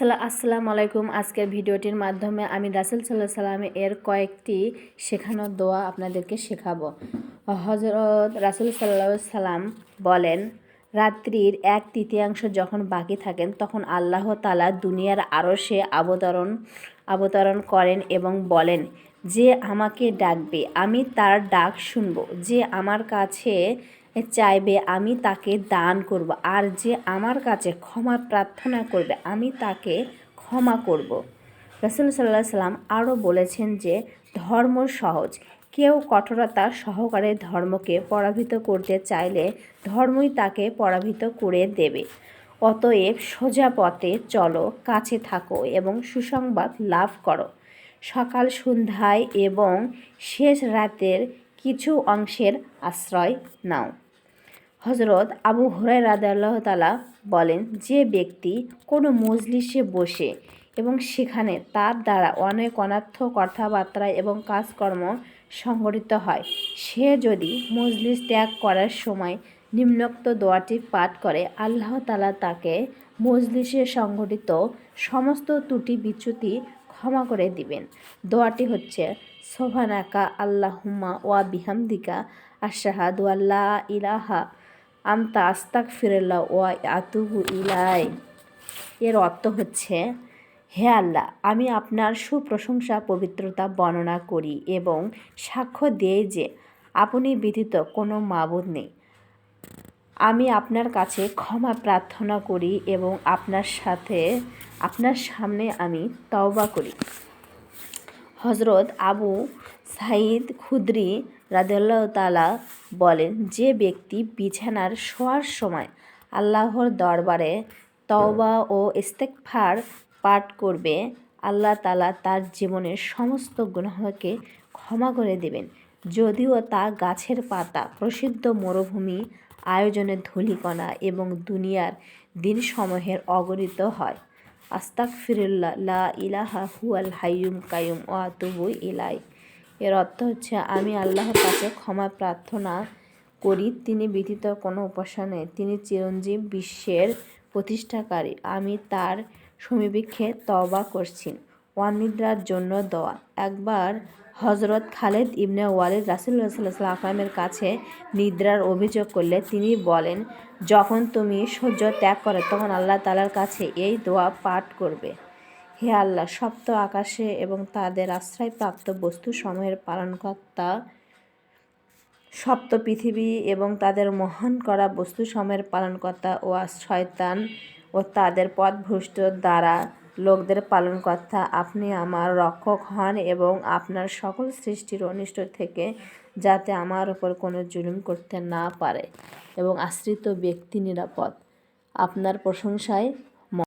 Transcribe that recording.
আসসালা, আসসালামু আলাইকুম। আজকের ভিডিওটির মাধ্যমে আমি রাসুল সাল্লাহ সাল্লাম এর কয়েকটি শেখানো দোয়া আপনাদেরকে শেখাবো। হজরত রাসুল সাল্লাহ সাল্লাম বলেন, রাত্রির এক তৃতীয়াংশ যখন বাকি থাকেন, তখন আল্লাহ তালা দুনিয়ার আরও সে অবতরণ অবতরণ করেন এবং বলেন, যে আমাকে ডাকবে, আমি তার ডাক শুনব। যে আমার কাছে চাইবে, আমি তাকে দান করব। আর যে আমার কাছে ক্ষমা প্রার্থনা করবে, আমি তাকে ক্ষমা করব। রসুল সাল্লাহ সাল্লাম আরও বলেছেন যে, ধর্ম সহজ। কেউ কঠোরতা সহকারে ধর্মকে পরাভূত করতে চাইলে ধর্মই তাকে পরাভূত করে দেবে। অতএব সোজা পথে চলো, কাছে থাকো এবং সুসংবাদ লাভ করো। সকাল সন্ধ্যায় এবং শেষ রাতের কিছু অংশের আশ্রয় নাও। হজরত আবু হুরাই রাদাল্লাহ তালা বলেন, যে ব্যক্তি কোনো মজলিসে বসে এবং সেখানে তার দ্বারা অনেক অনার্থ কথাবার্তা এবং কাজকর্ম সংগঠিত হয়, সে যদি মজলিস ত্যাগ করার সময় নিম্নোক্ত দোয়াটি পাঠ করে, আল্লাহ তালা তাকে মজলিসে সংগঠিত সমস্ত ত্রুটি বিচ্যুতি ক্ষমা করে দিবেন। দোয়াটি হচ্ছে, সোভানাকা আল্লাহুম্মা ওয়া বিহামদিকা আশাহাদু আল্লাহ ইলাহা আন্তা আস্তাক ফিরল্লা ওয়া আতুবু ইলাই এর অর্থ হচ্ছে, হে আল্লাহ, আমি আপনার সুপ্রশংসা, পবিত্রতা বর্ণনা করি এবং সাক্ষ্য দেই যে আপনি ব্যতীত কোনো মাবুদ নেই। আমি আপনার কাছে ক্ষমা প্রার্থনা করি এবং আপনার সাথে, আপনার সামনে আমি তওবা করি। হজরত আবু সাইদ খুদ্রি রাদেল্লাহ তালা বলেন, যে ব্যক্তি বিছানার শোয়ার সময় আল্লাহর দরবারে তওবা ও ইস্তেকফার পাঠ করবে, আল্লাহ তালা তার জীবনের সমস্ত গুণাহকে ক্ষমা করে দেবেন। যদিও তা গাছের পাতা, প্রসিদ্ধ মরুভূমি, আয়োজনের ধূলিকণা এবং দুনিয়ার দিনসমূহের অগণিত হয়। আস্তাক ফিরুল্লাহ লা ইলাহা হুয়াল হাইয়ুম কায়ুম ও আতুবু ইলাই এর অর্থ হচ্ছে, আমি আল্লাহর কাছে ক্ষমা প্রার্থনা করি, তিনি ব্যতীত কোনো উপাসনে তিনি চিরঞ্জীব বিশ্বের প্রতিষ্ঠাকারী। আমি তার সমীপেক্ষে তওবা করছি। ওয়ানিদ্রার জন্য দোয়া। একবার হজরত খালেদ ইবনে ওয়ালিদ রাসুল্লাহ সাল্লাহ আকরামের কাছে নিদ্রার অভিযোগ করলে তিনি বলেন, যখন তুমি সহ্য ত্যাগ করে, তখন আল্লাহ তালার কাছে এই দোয়া পাঠ করবে। হে আল্লাহ, সপ্ত আকাশে এবং তাদের আশ্রয়প্রাপ্ত বস্তুসমূহের পালনকর্তা, সপ্ত পৃথিবী এবং তাদের মহান করা বস্তুসমূহের পালনকর্তা ও শয়তান ও তাদের পথভ্রষ্ট দ্বারা লোকদের পালন কর্তা আপনি আমার রক্ষক হন এবং আপনার সকল সৃষ্টির অনিষ্ট থেকে যাতে আমার ওপর কোনো জুলুম করতে না পারে এবং আশ্রিত ব্যক্তি নিরাপদ। আপনার প্রশংসায়